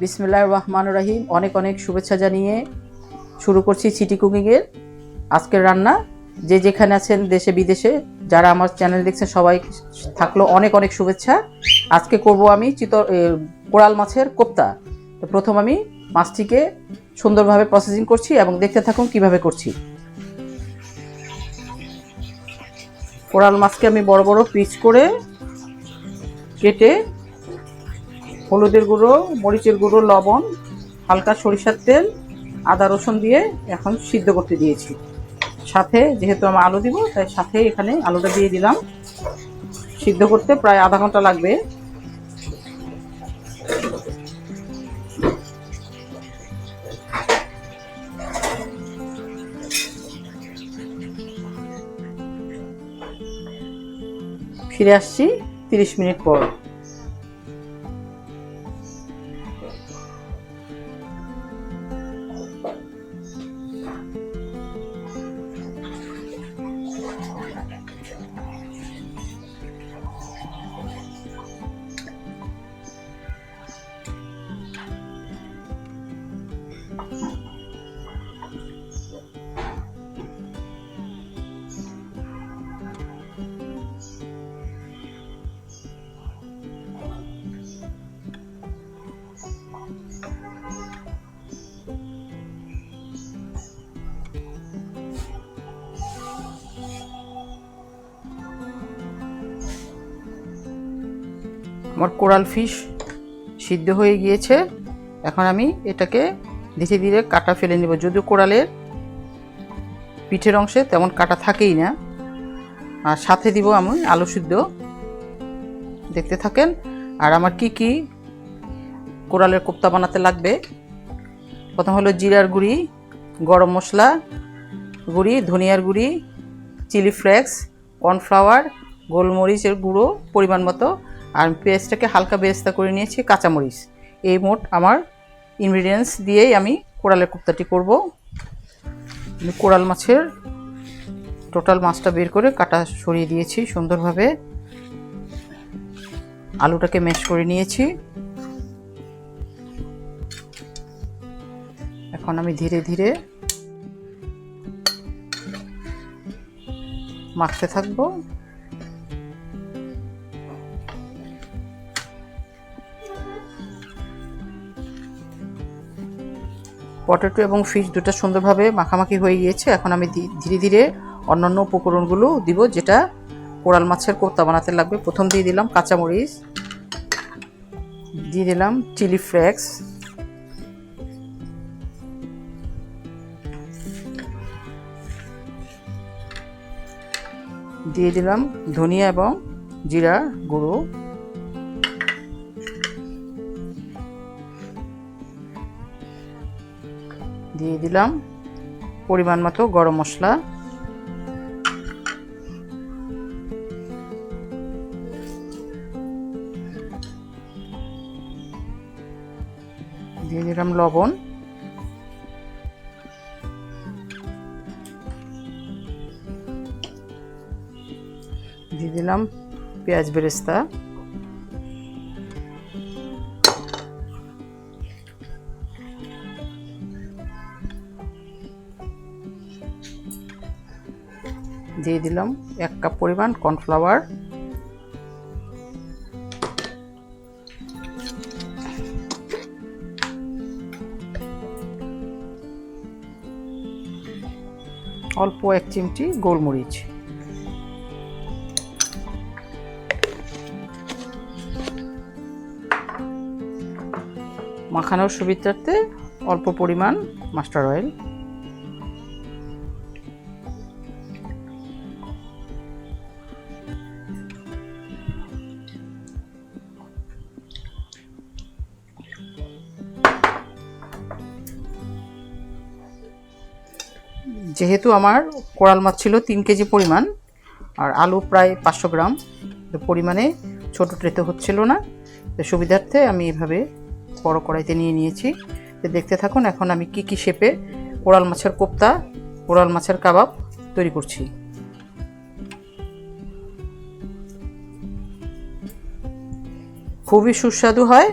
বিসমিল্লাহ রহমান রাহিম। অনেক অনেক শুভেচ্ছা জানিয়ে শুরু করছি সিটি কুকিংয়ের আজকের রান্না। যে যেখানে আছেন দেশে বিদেশে যারা আমার চ্যানেল দেখছেন সবাই থাকল অনেক অনেক শুভেচ্ছা। আজকে করব আমি চিতর এ, কোরাল মাছের কোপ্তা। তো প্রথম আমি মাছটিকে সুন্দরভাবে প্রসেসিং করছি এবং দেখতে থাকুন কীভাবে করছি। কোরাল মাছকে আমি বড় বড় পিচ করে কেটে হলুদের গুঁড়ো, মরিচের গুঁড়ো, লবণ, হালকা সরিষার তেল, আদা রসুন দিয়ে এখন সিদ্ধ করতে দিয়েছি। সাথে যেহেতু আমি আলু দিব, তাই সাথে এখানে আলুটা দিয়ে দিলাম। সিদ্ধ করতে প্রায় আধা ঘণ্টা লাগবে। ফিরে আসছি তিরিশ মিনিট পর। আমার কোরাল ফিশ সিদ্ধ হয়ে গিয়েছে। এখন আমি এটাকে ধীরে ধীরে কাটা ফেলে নেব। যদিও কোরালের পিঠের অংশে তেমন কাটা থাকেই না। আর সাথে দিব আমি আলু সিদ্ধ। দেখতে থাকেন। আর আমার কি কি কোরালের কোপ্তা বানাতে লাগবে? প্রথম হলো জিরার গুঁড়ি, গরম মশলা গুঁড়ি, ধনিয়ার গুঁড়ি, চিলি ফ্লেক্স, কর্নফ্লাওয়ার, গোলমরিচের গুঁড়ো পরিমাণ মতো। আর পেঁয়াজটাকে হালকা বেরেস্তা করে নিয়েছি, কাঁচামরিচ। এই মোট আমার ইনগ্রিডিয়েন্টস দিয়েই আমি কোরালের কোপ্তাটি করব। কোরাল মাছের টোটাল মাছটা বের করে কাটা সরিয়ে দিয়েছি সুন্দরভাবে। আলুটাকে ম্যাশ করে নিয়েছি। এখন আমি ধীরে ধীরে মাখতে থাকব। পটেটো এবং ফিশ দুটো সুন্দরভাবে মাখামাখি হয়ে গিয়েছে। এখন আমি ধীরে ধীরে অন্যান্য উপকরণগুলো দিব, যেটা কোরাল মাছের কোপ্তা বানাতে লাগবে। প্রথম দিয়ে দিলাম কাঁচামরিচ, দিয়ে দিলাম চিলি ফ্লেক্স, দিয়ে দিলাম ধনিয়া এবং জিরা গুঁড়ো। দিয়ে দিলাম পরিমাণ মতো গরম মশলা। দিয়ে দিলাম লবণ। দিয়ে দিলাম পেঁয়াজ বেরেস্তা। দিয়ে দিলাম এক কাপ পরিমাণ কর্নফ্লাওয়ার। অল্প এক চিমটি গোলমরিচ। মাখানোর সুবিধার্থে অল্প পরিমাণ মাস্টার অয়েল। যেহেতু আমার কোরাল মাছ ছিল তিন কেজি পরিমাণ, আর আলু প্রায় পাঁচশো গ্রাম পরিমাণে ছোটো ট্রেতে হচ্ছিল না। তো সুবিধার্থে আমি এভাবে বড় কড়াইতে নিয়ে নিয়েছি। তো দেখতে থাকুন, এখন আমি কি কি শেপে কোরাল মাছের কোপ্তা, কোরাল মাছের কাবাব তৈরি করছি। খুবই সুস্বাদু হয়।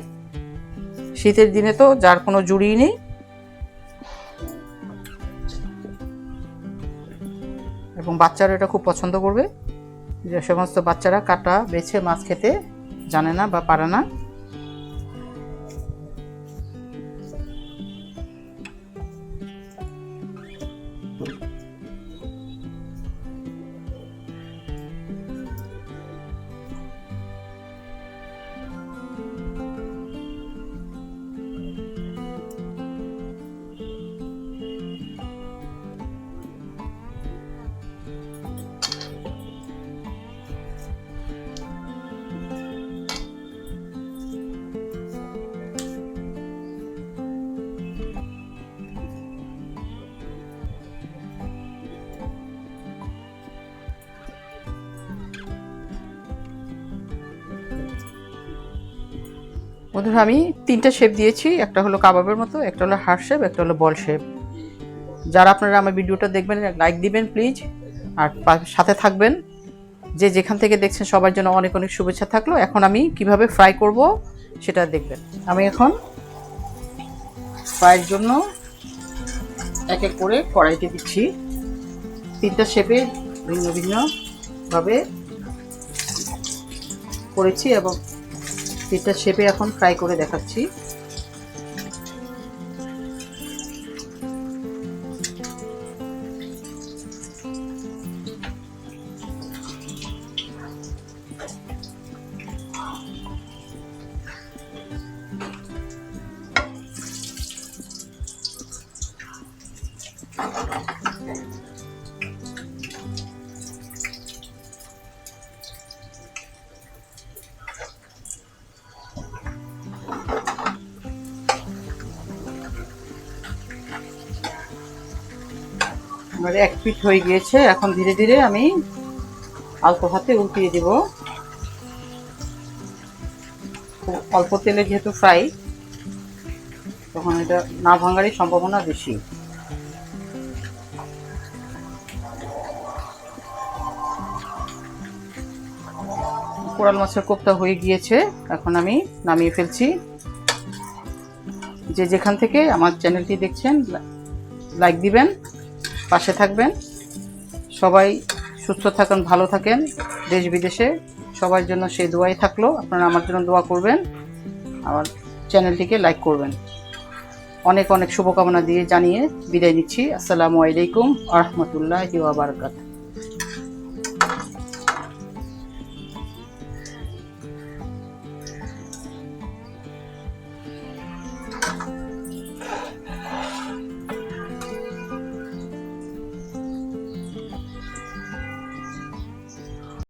শীতের দিনে তো যার কোনো জুড়িই নেই। এবং বাচ্চারা এটা খুব পছন্দ করবে। যে সমস্ত বাচ্চারা কাটা, বেছে, মাছ খেতে জানে না বা পারে না। বন্ধুরা, আমি তিনটা শেপ দিয়েছি। একটা হলো কাবাবের মতো, একটা হলো হার্ট শেপ একটা হলো বল শেপ যারা আপনারা আমার ভিডিওটা দেখবেন লাইক দিবেন প্লিজ আর সাথে থাকবেন। যে যেখান থেকে দেখছেন, সবার জন্য অনেক অনেক শুভেচ্ছা থাকল। এখন আমি কীভাবে ফ্রাই করব, সেটা দেখবেন। আমি এখন ফ্রাইয়ের জন্য এক এক করে কড়াইতে দিচ্ছি। তিনটা শেপে ভিন্ন ভিন্নভাবে করেছি এবং তিনটা শেপে এখন ফ্রাই করে দেখাচ্ছি। এবারে এক পিঠ হয়ে গিয়েছে। এখন ধীরে ধীরে আমি আলতো হাতে উল্টিয়ে দিব। অল্প তেলে যেহেতু ফ্রাই, তখন এটা না ভাঙারই সম্ভাবনা বেশি। কোরাল মাছের কোপ্তা হয়ে গিয়েছে। এখন আমি নামিয়ে ফেলছি। যে যেখান থেকে আমার চ্যানেলটি দেখছেন লাইক দিবেন। পাশে থাকবেন। সবাই সুস্থ থাকেন, ভালো থাকেন। দেশ বিদেশে সবার জন্য সেই দোয়াই থাকল। আপনারা আমার জন্য দোয়া করবেন। আমার চ্যানেলটিকে লাইক করবেন। অনেক অনেক শুভকামনা দিয়ে জানিয়ে বিদায় নিচ্ছি। আসসালামু আলাইকুম আহমতুল্লাহ বারকাত